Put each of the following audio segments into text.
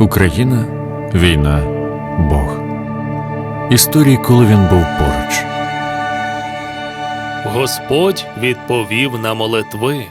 Україна, війна, Бог. Історії, коли він був поруч. Господь відповів на молитви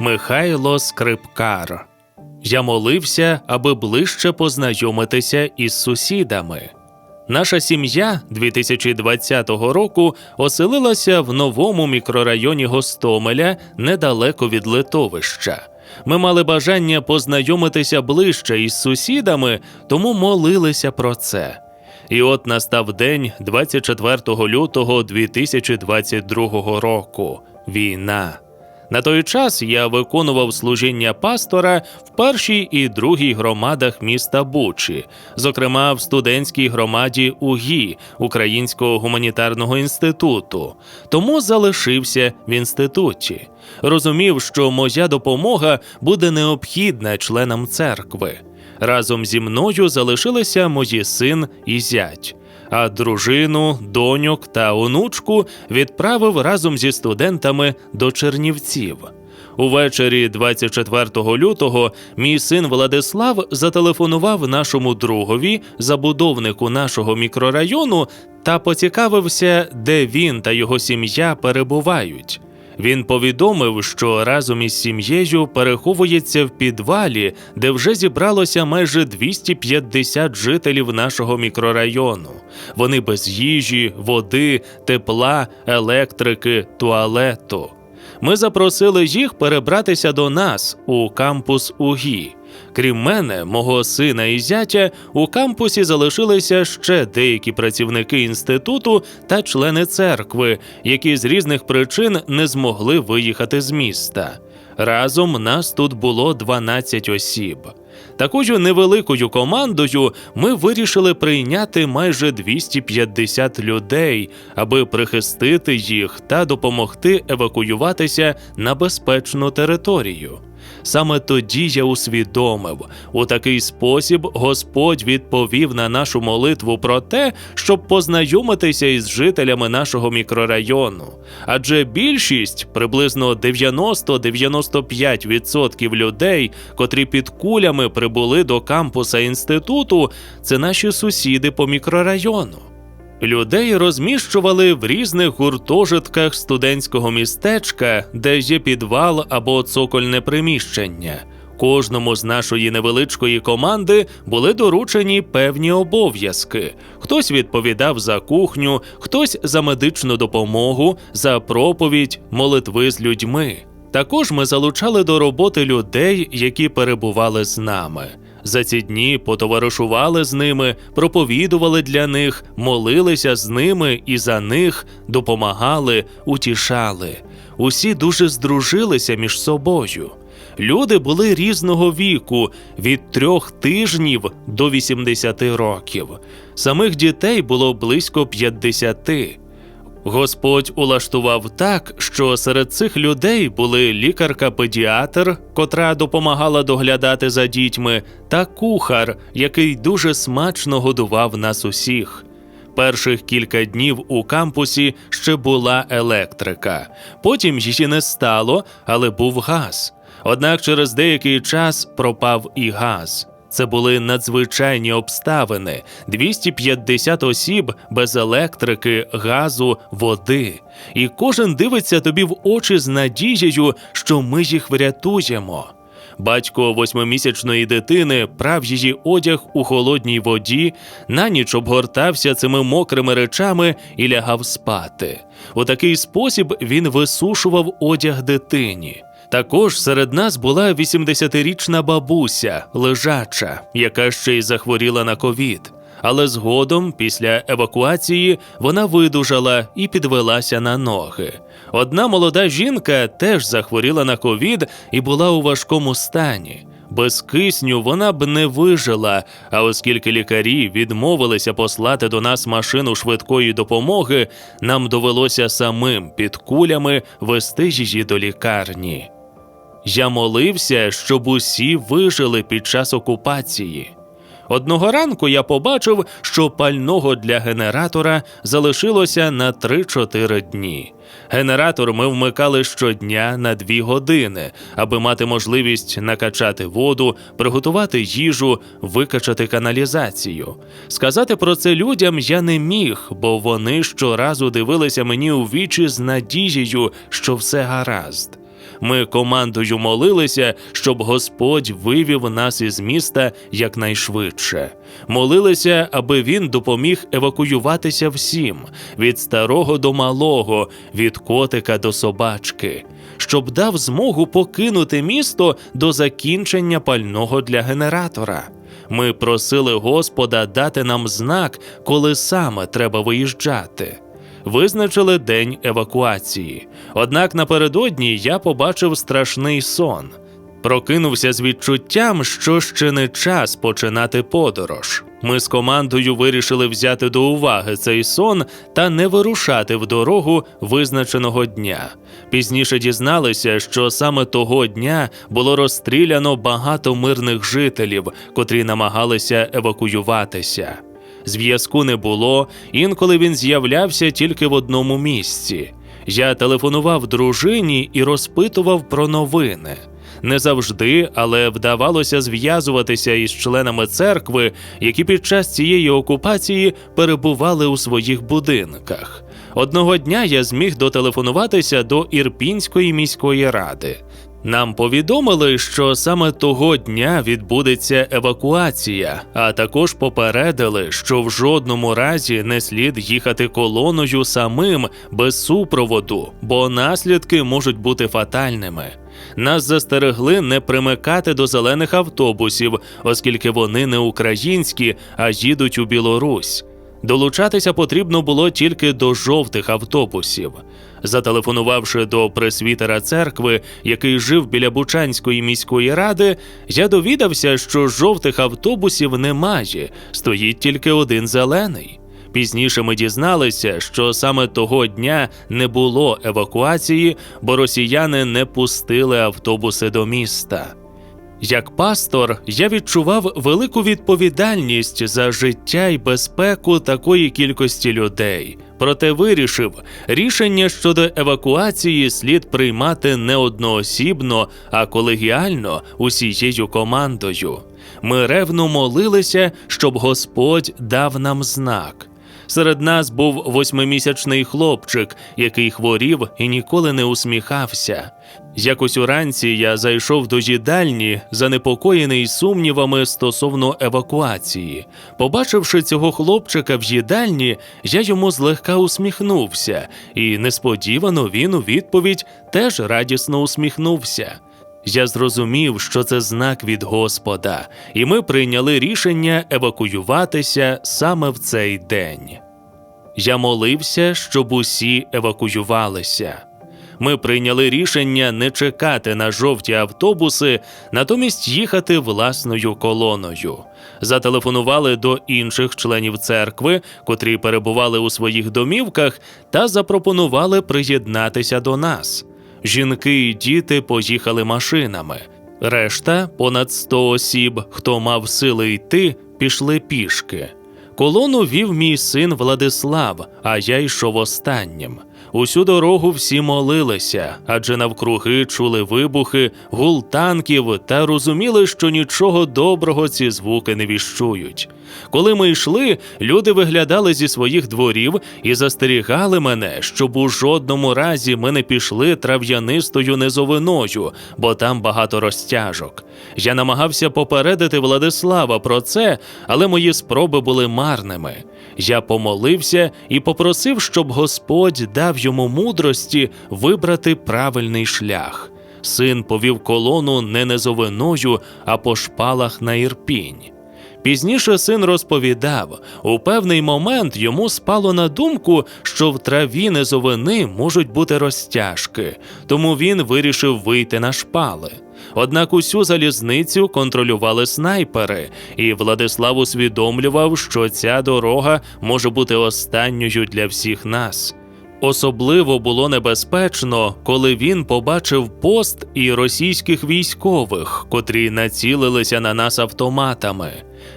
Михайло Скрипкар. Я молився, аби ближче познайомитися із сусідами. Наша сім'я 2020 року оселилася в новому мікрорайоні Гостомеля недалеко від литовища. Ми мали бажання познайомитися ближче із сусідами, тому молилися про це. І от настав день 24 лютого 2022 року. Війна. На той час я виконував служіння пастора в першій і другій громадах міста Бучі, зокрема в студентській громаді УГІ Українського гуманітарного інституту. Тому залишився в інституті. Розумів, що моя допомога буде необхідна членам церкви. Разом зі мною залишилися мої син і зять. А дружину, доньок та онучку відправив разом зі студентами до Чернівців. Увечері 24 лютого мій син Владислав зателефонував нашому другові, забудовнику нашого мікрорайону, та поцікавився, де він та його сім'я перебувають. Він повідомив, що разом із сім'єю переховується в підвалі, де вже зібралося майже 250 жителів нашого мікрорайону. Вони без їжі, води, тепла, електрики, туалету. Ми запросили їх перебратися до нас у кампус УГІ. Крім мене, мого сина і зятя, у кампусі залишилися ще деякі працівники інституту та члени церкви, які з різних причин не змогли виїхати з міста. Разом нас тут було 12 осіб. Такою невеликою командою ми вирішили прийняти майже 250 людей, аби прихистити їх та допомогти евакуюватися на безпечну територію. Саме тоді я усвідомив, у такий спосіб Господь відповів на нашу молитву про те, щоб познайомитися із жителями нашого мікрорайону. Адже більшість, приблизно 90-95% людей, котрі під кулями прибули до кампуса інституту, це наші сусіди по мікрорайону. Людей розміщували в різних гуртожитках студентського містечка, де є підвал або цокольне приміщення. Кожному з нашої невеличкої команди були доручені певні обов'язки. Хтось відповідав за кухню, хтось за медичну допомогу, за проповідь, молитви з людьми. Також ми залучали до роботи людей, які перебували з нами. За ці дні потоваришували з ними, проповідували для них, молилися з ними і за них, допомагали, утішали. Усі дуже здружилися між собою. Люди були різного віку від трьох тижнів до 80 років. Самих дітей було близько 50. Господь улаштував так, що серед цих людей були лікарка-педіатр, котра допомагала доглядати за дітьми, та кухар, який дуже смачно годував нас усіх. Перших кілька днів у кампусі ще була електрика, потім її не стало, але був газ. Однак через деякий час пропав і газ. Це були надзвичайні обставини: 250 осіб без електрики, газу, води. І кожен дивиться тобі в очі з надією, що ми їх врятуємо. Батько восьмимісячної дитини прав її одяг у холодній воді, на ніч обгортався цими мокрими речами і лягав спати. У такий спосіб він висушував одяг дитині. Також серед нас була 80-річна бабуся, лежача, яка ще й захворіла на ковід. Але згодом, після евакуації, вона видужала і підвелася на ноги. Одна молода жінка теж захворіла на ковід і була у важкому стані. Без кисню вона б не вижила, а оскільки лікарі відмовилися послати до нас машину швидкої допомоги, нам довелося самим під кулями вести її до лікарні. Я молився, щоб усі вижили під час окупації. Одного ранку я побачив, що пального для генератора залишилося на 3-4 дні. Генератор ми вмикали щодня на 2 години, аби мати можливість накачати воду, приготувати їжу, викачати каналізацію. Сказати про це людям я не міг, бо вони щоразу дивилися мені у вічі з надією, що все гаразд. Ми командою молилися, щоб Господь вивів нас із міста якнайшвидше. Молилися, аби він допоміг евакуюватися всім від старого до малого, від котика до собачки, щоб дав змогу покинути місто до закінчення пального для генератора. Ми просили Господа дати нам знак, коли саме треба виїжджати визначили день евакуації. Однак напередодні я побачив страшний сон. Прокинувся з відчуттям, що ще не час починати подорож. Ми з командою вирішили взяти до уваги цей сон та не вирушати в дорогу визначеного дня. Пізніше дізналися, що саме того дня було розстріляно багато мирних жителів, котрі намагалися евакуюватися. Зв'язку не було, інколи він з'являвся тільки в одному місці. Я телефонував дружині і розпитував про новини. Не завжди, але вдавалося зв'язуватися із членами церкви, які під час цієї окупації перебували у своїх будинках. Одного дня я зміг дотелефонуватися до Ірпінської міської ради. Нам повідомили, що саме того дня відбудеться евакуація, а також попередили, що в жодному разі не слід їхати колоною самим без супроводу, бо наслідки можуть бути фатальними. Нас застерегли не примикати до зелених автобусів, оскільки вони не українські, а їдуть у Білорусь. Долучатися потрібно було тільки до жовтих автобусів. Зателефонувавши до пресвітера церкви, який жив біля Бучанської міської ради, я довідався, що жовтих автобусів немає, стоїть тільки один зелений. Пізніше ми дізналися, що саме того дня не було евакуації, бо росіяни не пустили автобуси до міста. Як пастор, я відчував велику відповідальність за життя і безпеку такої кількості людей. Проте вирішив, рішення щодо евакуації слід приймати не одноосібно, а колегіально усією командою. Ми ревно молилися, щоб Господь дав нам знак. Серед нас був восьмимісячний хлопчик, який хворів і ніколи не усміхався. Якось уранці я зайшов до їдальні, занепокоєний сумнівами стосовно евакуації. Побачивши цього хлопчика в їдальні, я йому злегка усміхнувся, і несподівано він у відповідь теж радісно усміхнувся. Я зрозумів, що це знак від Господа, і ми прийняли рішення евакуюватися саме в цей день. Я молився, щоб усі евакуювалися. Ми прийняли рішення не чекати на жовті автобуси, натомість їхати власною колоною. Зателефонували до інших членів церкви, котрі перебували у своїх домівках, та запропонували приєднатися до нас. Жінки і діти поїхали машинами. Решта, понад 100 осіб, хто мав сили йти, пішли пішки. Колону вів мій син Владислав, а я йшов останнім. Усю дорогу всі молилися, адже навкруги чули вибухи, гул танків та розуміли, що нічого доброго ці звуки не віщують. Коли ми йшли, люди виглядали зі своїх дворів і застерігали мене, щоб у жодному разі ми не пішли трав'янистою низовиною, бо там багато розтяжок. Я намагався попередити Владислава про це, але мої спроби були марними. Я помолився і попросив, щоб Господь дав йому мудрості вибрати правильний шлях. Син повів колону не низовиною, а по шпалах на ірпінь. Пізніше син розповідав, у певний момент йому спало на думку, що в траві низовини можуть бути розтяжки, тому він вирішив вийти на шпали. Однак усю залізницю контролювали снайпери, і Владислав усвідомлював, що ця дорога може бути останньою для всіх нас. Особливо було небезпечно, коли він побачив пост і російських військових, котрі націлилися на нас автоматами.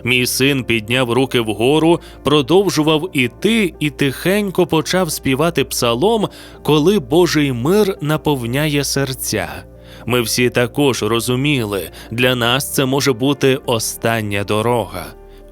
Мій син підняв руки вгору, продовжував іти і тихенько почав співати псалом, коли Божий мир наповняє серця. Ми всі також розуміли, для нас це може бути остання дорога.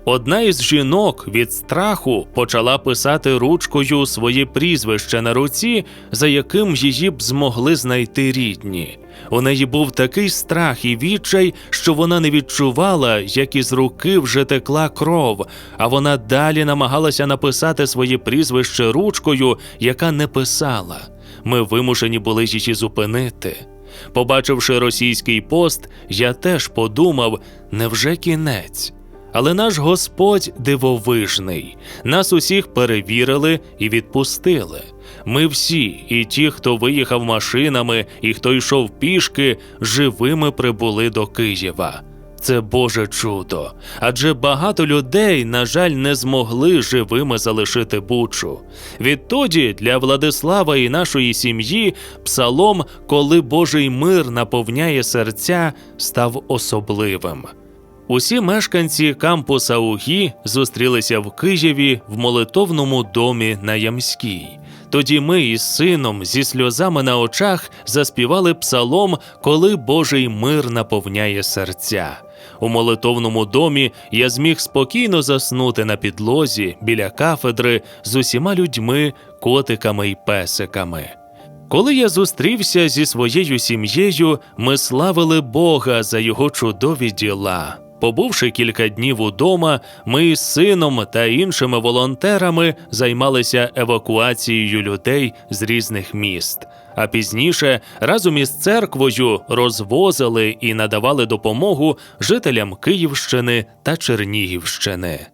Одна із жінок від страху почала писати ручкою своє прізвище на руці, за яким її б змогли знайти рідні. У неї був такий страх і відчай, що вона не відчувала, як із руки вже текла кров, а вона далі намагалася написати своє прізвище ручкою, яка не писала. Ми вимушені були її зупинити. Побачивши російський пост, я теж подумав: невже кінець? Але наш Господь дивовижний. Нас усіх перевірили і відпустили. Ми всі, і ті, хто виїхав машинами, і хто йшов пішки, живими прибули до Києва. Це Боже чудо. Адже багато людей, на жаль, не змогли живими залишити Бучу. Відтоді для Владислава і нашої сім'ї псалом, коли Божий мир наповняє серця, став особливим. Усі мешканці кампуса УГІ зустрілися в Києві в молитовному домі на Ямській. Тоді ми із сином зі сльозами на очах заспівали псалом, коли Божий мир наповняє серця. У молитовному домі я зміг спокійно заснути на підлозі біля кафедри з усіма людьми, котиками й песиками. Коли я зустрівся зі своєю сім'єю, ми славили Бога за його чудові діла. Побувши кілька днів удома, ми з сином та іншими волонтерами займалися евакуацією людей з різних міст. А пізніше разом із церквою розвозили і надавали допомогу жителям Київщини та Чернігівщини.